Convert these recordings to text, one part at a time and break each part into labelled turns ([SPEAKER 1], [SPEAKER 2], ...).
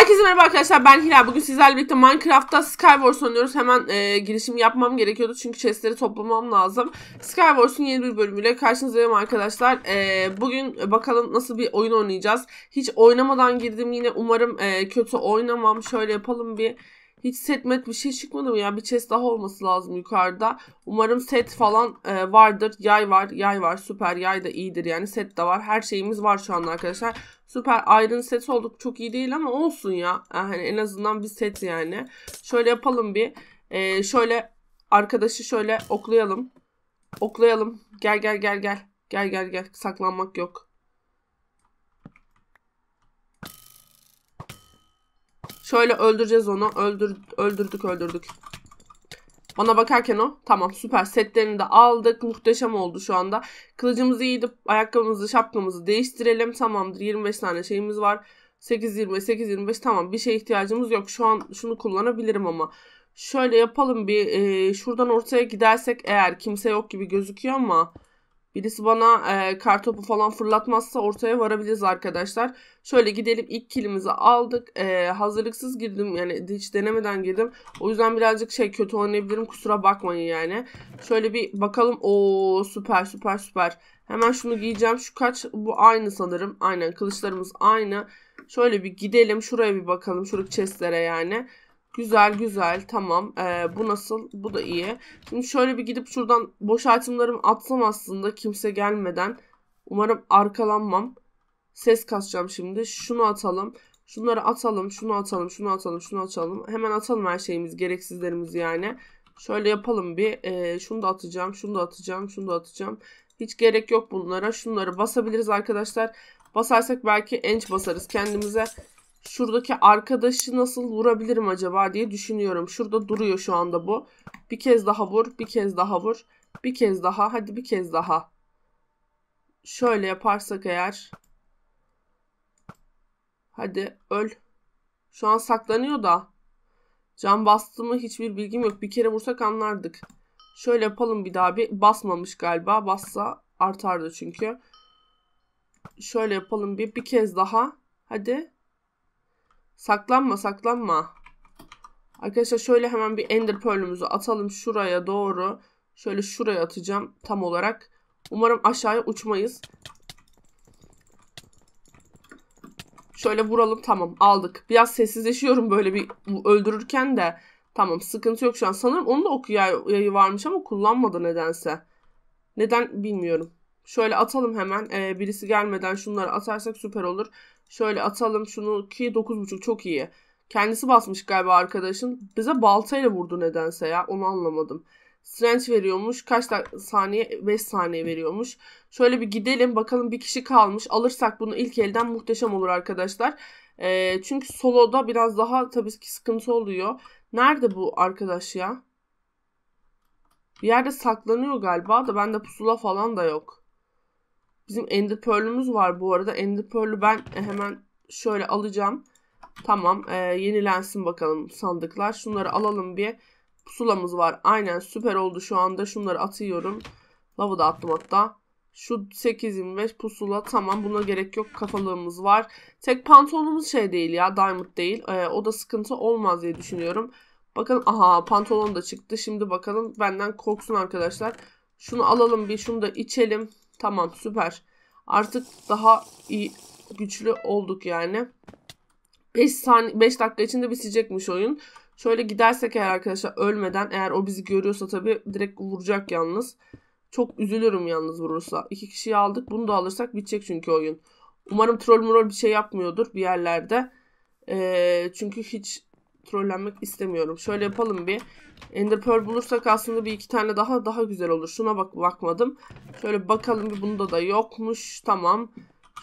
[SPEAKER 1] Herkese merhaba arkadaşlar ben Hilal. Bugün sizlerle birlikte Minecraft'ta Skywars oynuyoruz. Hemen e, girişim yapmam gerekiyordu çünkü chestleri toplamam lazım. Skywars'un yeni bir bölümüyle karşınızdayım arkadaşlar. E, bugün bakalım nasıl bir oyun oynayacağız. Hiç oynamadan girdim yine umarım e, kötü oynamam. Şöyle yapalım bir hiç set met bir şey çıkmadı mı ya? Bir chest daha olması lazım yukarıda. Umarım set falan e, vardır. Yay var, yay var. Süper yay da iyidir yani. Set de var. Her şeyimiz var şu anda arkadaşlar. Süper Iron set olduk. Çok iyi değil ama olsun ya. Yani en azından bir set yani. Şöyle yapalım bir. E, şöyle arkadaşı şöyle oklayalım. Oklayalım. Gel gel gel gel. Gel gel gel. Saklanmak yok. Şöyle öldüreceğiz onu. Öldür, öldürdük öldürdük. Bana bakarken o. Tamam süper. Setlerini de aldık. Muhteşem oldu şu anda. Kılıcımızı giyip ayakkabımızı şapkamızı değiştirelim. Tamamdır. 25 tane şeyimiz var. 8 20 8 25 tamam bir şeye ihtiyacımız yok. Şu an şunu kullanabilirim ama. Şöyle yapalım bir e, şuradan ortaya gidersek eğer kimse yok gibi gözüküyor ama Birisi bana e, kartopu falan fırlatmazsa ortaya varabiliriz arkadaşlar. Şöyle gidelim ilk kilimizi aldık. E, hazırlıksız girdim yani hiç denemeden girdim. O yüzden birazcık şey kötü oynayabilirim kusura bakmayın yani. Şöyle bir bakalım. o süper süper süper. Hemen şunu giyeceğim. Şu kaç? Bu aynı sanırım. Aynen kılıçlarımız aynı. Şöyle bir gidelim. Şuraya bir bakalım. Şuradaki chestlere yani. Güzel güzel tamam. Ee, bu nasıl? Bu da iyi. Şimdi şöyle bir gidip şuradan boş itemlarımı atsam aslında kimse gelmeden. Umarım arkalanmam. Ses kasacağım şimdi. Şunu atalım. Şunları atalım. Şunu atalım. Şunu atalım. Şunu atalım. Hemen atalım her şeyimiz. Gereksizlerimiz yani. Şöyle yapalım bir. Ee, şunu da atacağım. Şunu da atacağım. Şunu da atacağım. Hiç gerek yok bunlara. Şunları basabiliriz arkadaşlar. Basarsak belki enç basarız kendimize. Şuradaki arkadaşı nasıl vurabilirim acaba diye düşünüyorum. Şurada duruyor şu anda bu. Bir kez daha vur, bir kez daha vur. Bir kez daha, hadi bir kez daha. Şöyle yaparsak eğer. Hadi öl. Şu an saklanıyor da. Can bastı mı hiçbir bilgim yok. Bir kere vursak anlardık. Şöyle yapalım bir daha bir. Basmamış galiba. Bassa artardı çünkü. Şöyle yapalım bir. Bir kez daha. Hadi. Saklanma saklanma. Arkadaşlar şöyle hemen bir ender pearl'ümüzü atalım şuraya doğru. Şöyle şuraya atacağım tam olarak. Umarım aşağıya uçmayız. Şöyle vuralım tamam aldık. Biraz sessizleşiyorum böyle bir öldürürken de. Tamam sıkıntı yok şu an. Sanırım onun da oku yayı varmış ama kullanmadı nedense. Neden bilmiyorum. Şöyle atalım hemen. Ee, birisi gelmeden şunları atarsak süper olur. Şöyle atalım şunu ki 9.5 çok iyi. Kendisi basmış galiba arkadaşın. Bize baltayla vurdu nedense ya. Onu anlamadım. Strength veriyormuş. Kaç saniye? 5 saniye veriyormuş. Şöyle bir gidelim. Bakalım bir kişi kalmış. Alırsak bunu ilk elden muhteşem olur arkadaşlar. E, çünkü soloda biraz daha tabii ki sıkıntı oluyor. Nerede bu arkadaş ya? Bir yerde saklanıyor galiba da bende pusula falan da yok. Bizim Ender Pearl'ümüz var bu arada. Ender Pearl'ü ben e, hemen şöyle alacağım. Tamam. E, yenilensin bakalım sandıklar. Şunları alalım bir. Pusulamız var. Aynen süper oldu şu anda. Şunları atıyorum. Lavı da attım hatta. Şu 8.25 pusula tamam buna gerek yok kafalığımız var. Tek pantolonumuz şey değil ya diamond değil. Ee, o da sıkıntı olmaz diye düşünüyorum. Bakın aha pantolon da çıktı. Şimdi bakalım benden korksun arkadaşlar. Şunu alalım bir şunu da içelim. Tamam süper. Artık daha iyi güçlü olduk yani. 5 saniye 5 dakika içinde bitecekmiş oyun. Şöyle gidersek eğer arkadaşlar ölmeden eğer o bizi görüyorsa tabi direkt vuracak yalnız. Çok üzülürüm yalnız vurursa. İki kişiyi aldık. Bunu da alırsak bitecek çünkü oyun. Umarım troll murol bir şey yapmıyordur bir yerlerde. Ee, çünkü hiç trollenmek istemiyorum. Şöyle yapalım bir. Ender Pearl bulursak aslında bir iki tane daha daha güzel olur. Şuna bak bakmadım. Şöyle bakalım bir bunda da yokmuş. Tamam.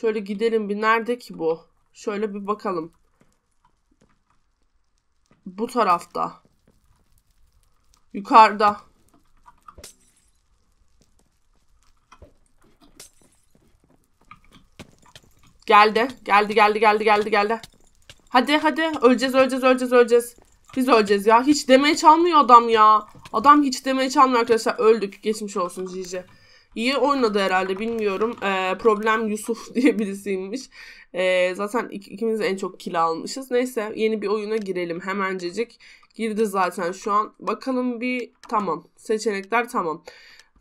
[SPEAKER 1] Şöyle gidelim bir nerede ki bu? Şöyle bir bakalım. Bu tarafta. Yukarıda. Geldi. Geldi geldi geldi geldi geldi. Hadi hadi öleceğiz öleceğiz öleceğiz öleceğiz. Biz öleceğiz ya. Hiç demeye çalmıyor adam ya. Adam hiç demeye çalmıyor arkadaşlar. Öldük. Geçmiş olsun Cici. İyi oynadı herhalde bilmiyorum. Ee, problem Yusuf diye birisiymiş. Ee, zaten ik- ikimiz en çok kill almışız. Neyse yeni bir oyuna girelim hemencecik. Girdi zaten şu an. Bakalım bir tamam. Seçenekler tamam.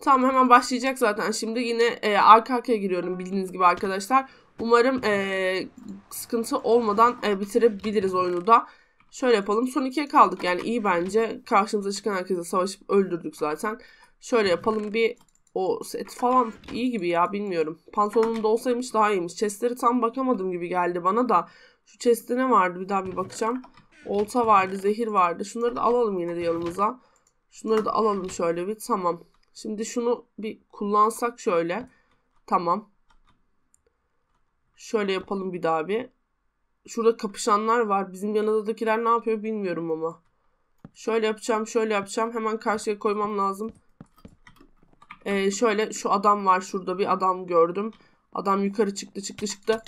[SPEAKER 1] Tamam hemen başlayacak zaten. Şimdi yine e, arka arkaya giriyorum bildiğiniz gibi arkadaşlar. Umarım e, sıkıntı olmadan e, bitirebiliriz oyunu da. Şöyle yapalım. Son ikiye kaldık. Yani iyi bence. Karşımıza çıkan herkese savaşıp öldürdük zaten. Şöyle yapalım bir o set falan iyi gibi ya bilmiyorum. Pantolonunda olsaymış daha iyiymiş. Chestleri tam bakamadım gibi geldi bana da. Şu chestte ne vardı bir daha bir bakacağım. Olta vardı, zehir vardı. Şunları da alalım yine de yanımıza. Şunları da alalım şöyle bir. Tamam. Şimdi şunu bir kullansak şöyle. Tamam. Şöyle yapalım bir daha bir. Şurada kapışanlar var. Bizim yanındakiler ne yapıyor bilmiyorum ama. Şöyle yapacağım, şöyle yapacağım. Hemen karşıya koymam lazım. Ee, şöyle şu adam var şurada bir adam gördüm. Adam yukarı çıktı çıktı çıktı.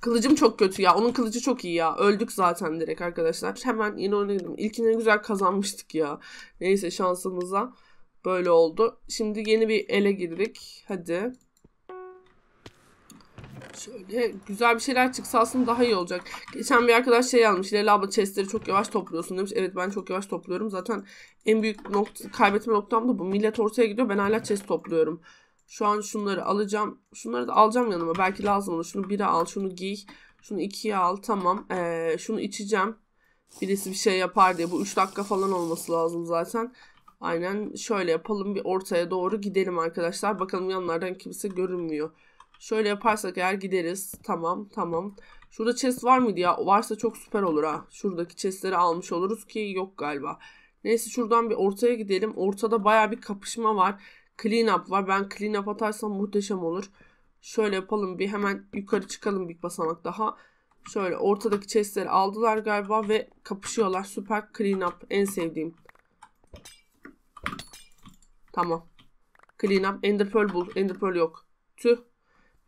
[SPEAKER 1] Kılıcım çok kötü ya. Onun kılıcı çok iyi ya. Öldük zaten direkt arkadaşlar. Hemen yine oynadım. İlkine güzel kazanmıştık ya. Neyse şansımıza böyle oldu. Şimdi yeni bir ele girdik. Hadi. Şöyle güzel bir şeyler çıksa aslında daha iyi olacak. Geçen bir arkadaş şey yazmış. Leyla abla chestleri çok yavaş topluyorsun demiş. Evet ben çok yavaş topluyorum. Zaten en büyük nokta, kaybetme noktam da bu. Millet ortaya gidiyor. Ben hala chest topluyorum. Şu an şunları alacağım. Şunları da alacağım yanıma. Belki lazım olur. Şunu biri al. Şunu giy. Şunu ikiye al. Tamam. Ee, şunu içeceğim. Birisi bir şey yapar diye. Bu 3 dakika falan olması lazım zaten. Aynen şöyle yapalım. Bir ortaya doğru gidelim arkadaşlar. Bakalım yanlardan kimse görünmüyor. Şöyle yaparsak eğer gideriz. Tamam tamam. Şurada chest var mıydı ya? Varsa çok süper olur ha. Şuradaki chestleri almış oluruz ki yok galiba. Neyse şuradan bir ortaya gidelim. Ortada baya bir kapışma var. Clean up var. Ben clean up atarsam muhteşem olur. Şöyle yapalım bir hemen yukarı çıkalım bir basamak daha. Şöyle ortadaki chestleri aldılar galiba ve kapışıyorlar. Süper clean up. En sevdiğim. Tamam. Clean up. Ender Pearl bul. Ender Pearl yok. Tüh.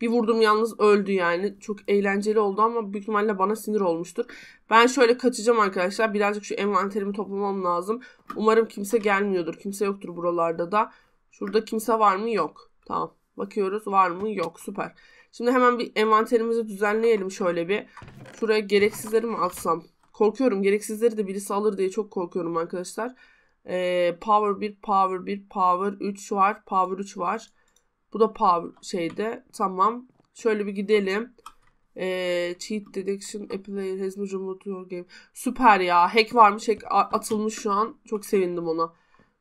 [SPEAKER 1] Bir vurdum yalnız öldü yani. Çok eğlenceli oldu ama büyük ihtimalle bana sinir olmuştur. Ben şöyle kaçacağım arkadaşlar. Birazcık şu envanterimi toplamam lazım. Umarım kimse gelmiyordur. Kimse yoktur buralarda da. Şurada kimse var mı? Yok. Tamam. Bakıyoruz var mı? Yok. Süper. Şimdi hemen bir envanterimizi düzenleyelim şöyle bir. Şuraya gereksizleri mi atsam? Korkuyorum. Gereksizleri de birisi alır diye çok korkuyorum arkadaşlar. Ee, power 1, Power 1, Power 3 var. Power 3 var. Bu da power şeyde. Tamam. Şöyle bir gidelim. Ee, cheat detection a player has been game. Süper ya. Hack varmış. Hack atılmış şu an. Çok sevindim ona.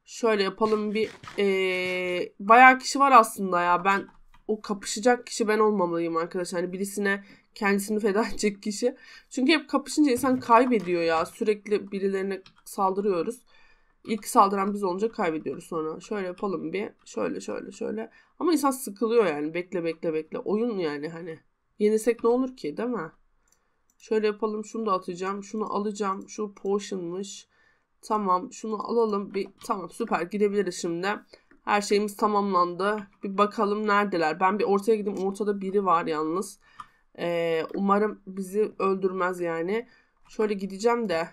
[SPEAKER 1] Şöyle yapalım bir ee, bayağı kişi var aslında ya. Ben o kapışacak kişi ben olmamalıyım arkadaşlar. Hani birisine kendisini feda edecek kişi. Çünkü hep kapışınca insan kaybediyor ya. Sürekli birilerine saldırıyoruz. İlk saldıran biz olunca kaybediyoruz sonra. Şöyle yapalım bir. Şöyle şöyle şöyle. Ama insan sıkılıyor yani. Bekle bekle bekle. Oyun yani hani. Yenisek ne olur ki değil mi? Şöyle yapalım. Şunu da atacağım. Şunu alacağım. Şu potion'mış. Tamam. Şunu alalım. Bir tamam süper. Gidebiliriz şimdi. Her şeyimiz tamamlandı. Bir bakalım neredeler. Ben bir ortaya gideyim. Ortada biri var yalnız. Ee, umarım bizi öldürmez yani. Şöyle gideceğim de.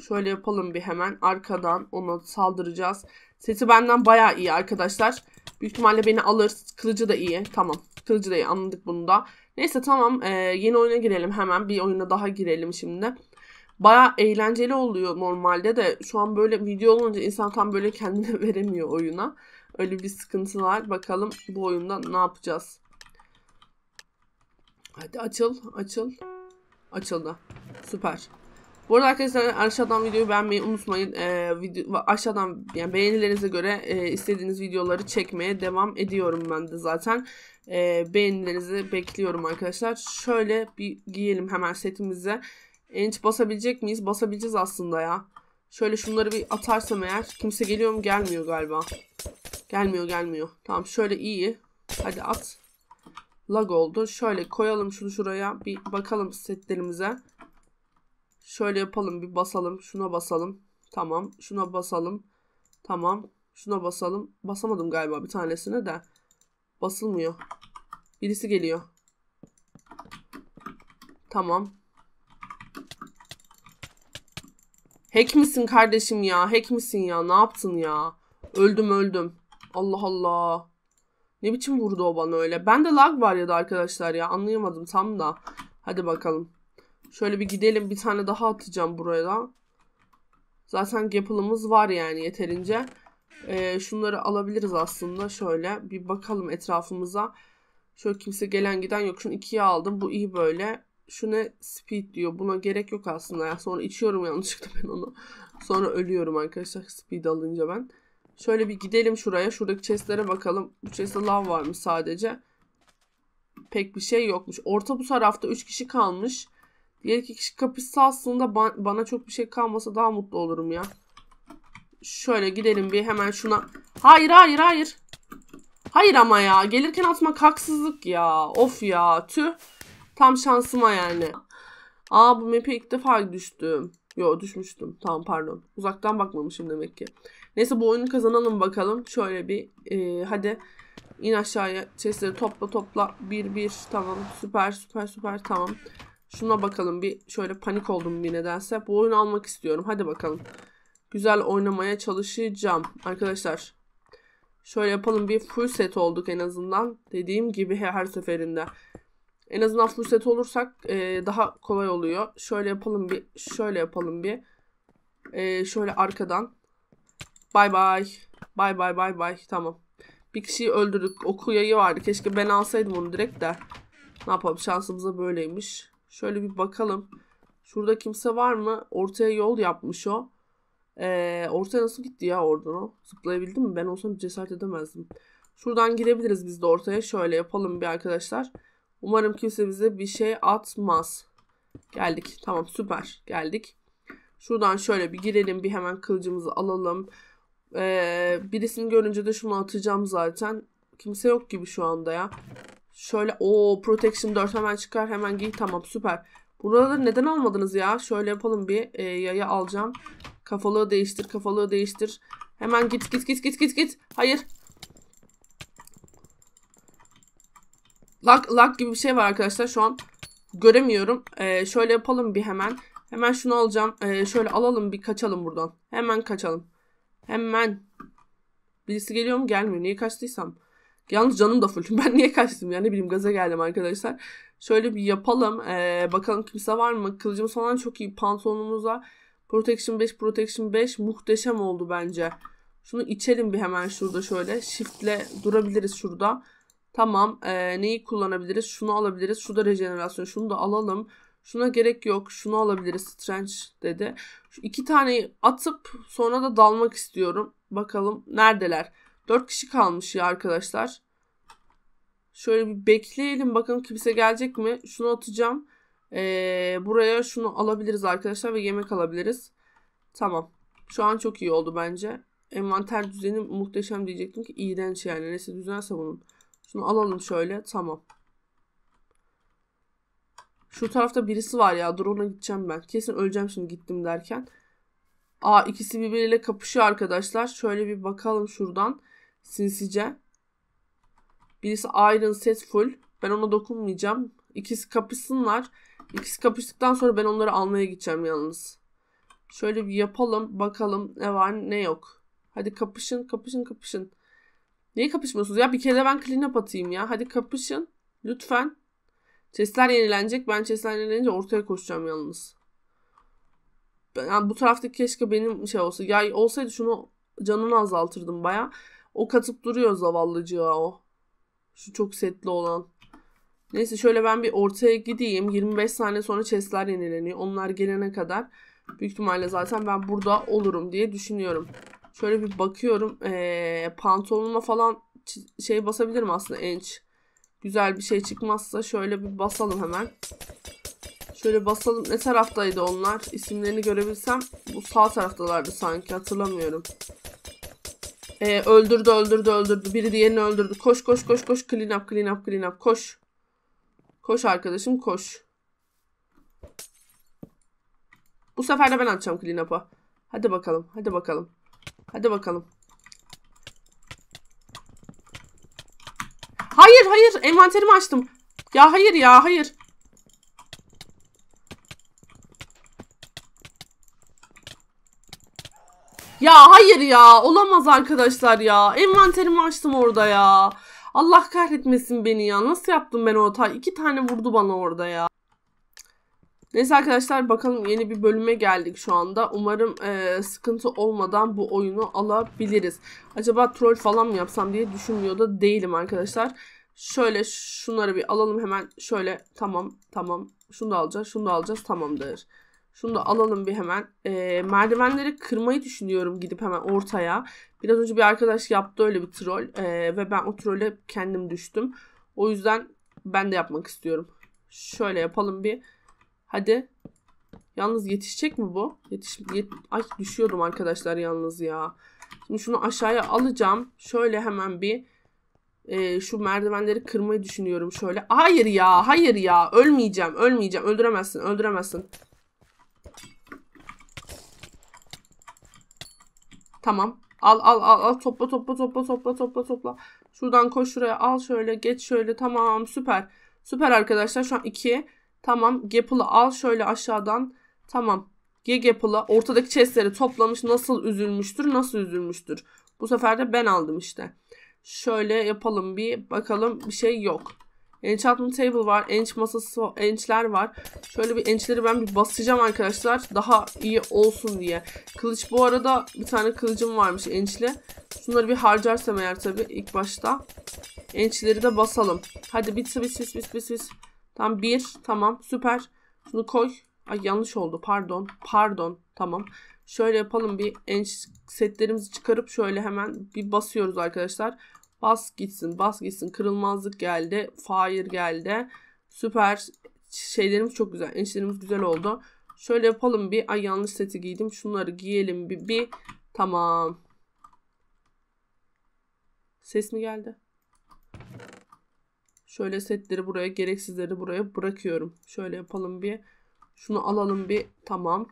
[SPEAKER 1] Şöyle yapalım bir hemen. Arkadan ona saldıracağız. Seti benden baya iyi arkadaşlar. Büyük ihtimalle beni alır. Kılıcı da iyi. Tamam. Kılıcı da iyi. Anladık bunu da. Neyse tamam. Ee, yeni oyuna girelim hemen. Bir oyuna daha girelim şimdi. Baya eğlenceli oluyor normalde de. Şu an böyle video olunca insan tam böyle kendine veremiyor oyuna. Öyle bir sıkıntı var. Bakalım bu oyunda ne yapacağız. Hadi açıl. Açıl. Açıldı. Süper. Bu arada arkadaşlar aşağıdan videoyu beğenmeyi unutmayın. Ee, video, aşağıdan yani beğenilerinize göre e, istediğiniz videoları çekmeye devam ediyorum ben de zaten. E, beğenilerinizi bekliyorum arkadaşlar. Şöyle bir giyelim hemen setimize. Enç basabilecek miyiz? Basabileceğiz aslında ya. Şöyle şunları bir atarsam eğer. Kimse geliyor mu? Gelmiyor galiba. Gelmiyor gelmiyor. Tamam şöyle iyi. Hadi at. Lag oldu. Şöyle koyalım şunu şuraya. Bir bakalım setlerimize. Şöyle yapalım bir basalım. Şuna basalım. Tamam. Şuna basalım. Tamam. Şuna basalım. Basamadım galiba bir tanesine de. Basılmıyor. Birisi geliyor. Tamam. Hack misin kardeşim ya? Hack misin ya? Ne yaptın ya? Öldüm öldüm. Allah Allah. Ne biçim vurdu o bana öyle. Bende lag var ya da arkadaşlar ya. Anlayamadım tam da. Hadi bakalım. Şöyle bir gidelim. Bir tane daha atacağım buraya da. Zaten gapılımız var yani yeterince. Ee, şunları alabiliriz aslında. Şöyle bir bakalım etrafımıza. Şöyle kimse gelen giden yok. Şunu ikiye aldım. Bu iyi böyle. Şu ne? Speed diyor. Buna gerek yok aslında ya. Sonra içiyorum yanlışlıkla ben onu. Sonra ölüyorum arkadaşlar speed alınca ben. Şöyle bir gidelim şuraya. Şuradaki chestlere bakalım. Bu chestte lav var mı sadece? Pek bir şey yokmuş. Orta bu tarafta 3 kişi kalmış. Diğer iki kişi kapışsa aslında ba- bana çok bir şey kalmasa daha mutlu olurum ya. Şöyle gidelim bir hemen şuna. Hayır hayır hayır. Hayır ama ya. Gelirken atmak haksızlık ya. Of ya. Tüh. Tam şansıma yani. Aa bu map'e ilk defa düştüm. Yo düşmüştüm. Tamam pardon. Uzaktan bakmamışım demek ki. Neyse bu oyunu kazanalım bakalım. Şöyle bir e, hadi in aşağıya. Chestleri topla topla. Bir bir tamam. Süper süper süper tamam. Şuna bakalım bir şöyle panik oldum bir nedense. Bu oyunu almak istiyorum. Hadi bakalım. Güzel oynamaya çalışacağım. Arkadaşlar şöyle yapalım bir full set olduk en azından. Dediğim gibi her seferinde. En azından full set olursak e, daha kolay oluyor. Şöyle yapalım bir. Şöyle yapalım bir. E, şöyle arkadan. Bay bay. Bay bay bay bay. Tamam. Bir kişiyi öldürdük. Oku yayı vardı. Keşke ben alsaydım onu direkt de. Ne yapalım şansımıza böyleymiş. Şöyle bir bakalım. Şurada kimse var mı? Ortaya yol yapmış o. Ee, ortaya nasıl gitti ya oradan o? Zıplayabildim mi? Ben olsam cesaret edemezdim. Şuradan girebiliriz biz de ortaya. Şöyle yapalım bir arkadaşlar. Umarım kimse bize bir şey atmaz. Geldik. Tamam süper. Geldik. Şuradan şöyle bir girelim. Bir hemen kılıcımızı alalım. Ee, birisini görünce de şunu atacağım zaten. Kimse yok gibi şu anda ya. Şöyle o protection 4 hemen çıkar hemen giy tamam süper. Buraları neden almadınız ya? Şöyle yapalım bir e, yayı alacağım. Kafalığı değiştir kafalığı değiştir. Hemen git git git git git git. Hayır. Lag, lag gibi bir şey var arkadaşlar şu an. Göremiyorum. Ee, şöyle yapalım bir hemen. Hemen şunu alacağım. Ee, şöyle alalım bir kaçalım buradan. Hemen kaçalım. Hemen. Birisi geliyor mu? Gelmiyor. Niye kaçtıysam. Yalnız canım da full. Ben niye kaçtım ya ne bileyim gaza geldim arkadaşlar. Şöyle bir yapalım. Ee, bakalım kimse var mı? Kılıcımız falan çok iyi. Pantolonumuza Protection 5, Protection 5 muhteşem oldu bence. Şunu içelim bir hemen şurada şöyle. Shift'le durabiliriz şurada. Tamam. Ee, neyi kullanabiliriz? Şunu alabiliriz. Şurada rejenerasyon. Şunu da alalım. Şuna gerek yok. Şunu alabiliriz. Strange dedi. Şu iki taneyi atıp sonra da dalmak istiyorum. Bakalım neredeler? Dört kişi kalmış ya arkadaşlar. Şöyle bir bekleyelim. Bakalım kimse gelecek mi? Şunu atacağım. Ee, buraya şunu alabiliriz arkadaşlar ve yemek alabiliriz. Tamam. Şu an çok iyi oldu bence. Envanter düzeni muhteşem diyecektim ki iğrenç yani. Neyse düzense bunun. Şunu alalım şöyle. Tamam. Şu tarafta birisi var ya. Dur ona gideceğim ben. Kesin öleceğim şimdi gittim derken. Aa ikisi birbiriyle kapışıyor arkadaşlar. Şöyle bir bakalım şuradan. Sinsice. Birisi Iron Set Full. Ben ona dokunmayacağım. İkisi kapışsınlar. İkisi kapıştıktan sonra ben onları almaya gideceğim yalnız. Şöyle bir yapalım. Bakalım ne var ne yok. Hadi kapışın kapışın kapışın. Niye kapışmıyorsunuz ya? Bir kere de ben clean up atayım ya. Hadi kapışın. Lütfen. Chestler yenilenecek. Ben chestler yenilenince ortaya koşacağım yalnız. Yani bu taraftaki keşke benim şey olsa. Ya olsaydı şunu canını azaltırdım baya. O katıp duruyor zavallıcığa o. Şu çok setli olan. Neyse şöyle ben bir ortaya gideyim. 25 saniye sonra chestler yenileniyor. Onlar gelene kadar büyük ihtimalle zaten ben burada olurum diye düşünüyorum. Şöyle bir bakıyorum. Ee, pantolonuma falan şey basabilirim aslında enç. Güzel bir şey çıkmazsa şöyle bir basalım hemen. Şöyle basalım. Ne taraftaydı onlar? İsimlerini görebilsem. Bu sağ taraftalardı sanki. Hatırlamıyorum. Ee, öldürdü öldürdü öldürdü. Biri diğerini öldürdü. Koş koş koş koş. Clean up clean up clean up. Koş. Koş arkadaşım koş. Bu sefer de ben atacağım clean up'ı. Hadi bakalım. Hadi bakalım. Hadi bakalım. Hayır hayır. Envanterimi açtım. Ya hayır ya hayır. Ya hayır ya. Olamaz arkadaşlar ya. Envanterimi açtım orada ya. Allah kahretmesin beni ya. Nasıl yaptım ben o hatayı? İki tane vurdu bana orada ya. Neyse arkadaşlar bakalım yeni bir bölüme geldik şu anda. Umarım e, sıkıntı olmadan bu oyunu alabiliriz. Acaba troll falan mı yapsam diye düşünmüyor da değilim arkadaşlar. Şöyle şunları bir alalım hemen. Şöyle tamam tamam. Şunu da alacağız. Şunu da alacağız. Tamamdır. Şunu da alalım bir hemen. E, merdivenleri kırmayı düşünüyorum gidip hemen ortaya. Biraz önce bir arkadaş yaptı öyle bir troll. E, ve ben o trolle kendim düştüm. O yüzden ben de yapmak istiyorum. Şöyle yapalım bir. Hadi. Yalnız yetişecek mi bu? Yetiş yet Ay düşüyordum arkadaşlar yalnız ya. Şimdi şunu aşağıya alacağım. Şöyle hemen bir e, şu merdivenleri kırmayı düşünüyorum şöyle. Hayır ya, hayır ya. Ölmeyeceğim, ölmeyeceğim. Öldüremezsin, öldüremezsin. Tamam. Al al al al topla topla topla topla topla topla. Şuradan koş şuraya al şöyle geç şöyle tamam süper. Süper arkadaşlar şu an 2. Tamam Gapple'ı al şöyle aşağıdan. Tamam. G Gapple'ı ortadaki chestleri toplamış nasıl üzülmüştür nasıl üzülmüştür. Bu sefer de ben aldım işte. Şöyle yapalım bir bakalım bir şey yok. Enchantment table var. Ench masası, enchler var. Şöyle bir enchleri ben bir basacağım arkadaşlar. Daha iyi olsun diye. Kılıç bu arada bir tane kılıcım varmış enchli. Şunları bir harcarsam eğer tabii ilk başta. Enchleri de basalım. Hadi bit bit bit bit bit bit. Tamam bir. Tamam süper. Şunu koy. Ay yanlış oldu pardon. Pardon. Tamam. Şöyle yapalım bir ench setlerimizi çıkarıp şöyle hemen bir basıyoruz arkadaşlar. Bas gitsin, bas gitsin. Kırılmazlık geldi. Fire geldi. Süper. Şeylerimiz çok güzel. Ençlerimiz güzel oldu. Şöyle yapalım bir. Ay yanlış seti giydim. Şunları giyelim bir. bir. Tamam. Ses mi geldi? Şöyle setleri buraya, gereksizleri buraya bırakıyorum. Şöyle yapalım bir. Şunu alalım bir. Tamam.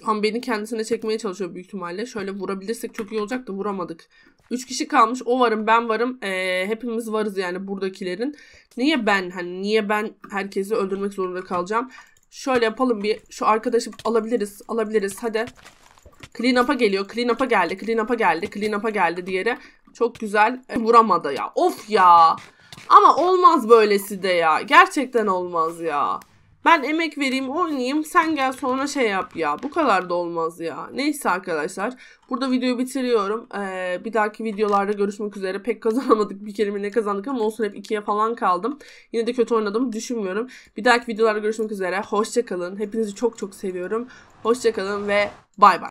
[SPEAKER 1] Şu an beni kendisine çekmeye çalışıyor büyük ihtimalle. Şöyle vurabilirsek çok iyi olacak da vuramadık. Üç kişi kalmış. O varım ben varım. Ee, hepimiz varız yani buradakilerin. Niye ben hani niye ben herkesi öldürmek zorunda kalacağım? Şöyle yapalım bir. Şu arkadaşı alabiliriz. Alabiliriz. Hadi. Clean up'a geliyor. Clean up'a geldi. Clean up'a geldi. Clean up'a geldi diğeri. Çok güzel. E, vuramadı ya. Of ya. Ama olmaz böylesi de ya. Gerçekten olmaz ya. Ben emek vereyim oynayayım sen gel sonra şey yap ya. Bu kadar da olmaz ya. Neyse arkadaşlar. Burada videoyu bitiriyorum. Ee, bir dahaki videolarda görüşmek üzere. Pek kazanamadık. Bir kelime ne kazandık ama olsun hep ikiye falan kaldım. Yine de kötü oynadım düşünmüyorum. Bir dahaki videolarda görüşmek üzere. Hoşçakalın. Hepinizi çok çok seviyorum. Hoşçakalın ve bay bay.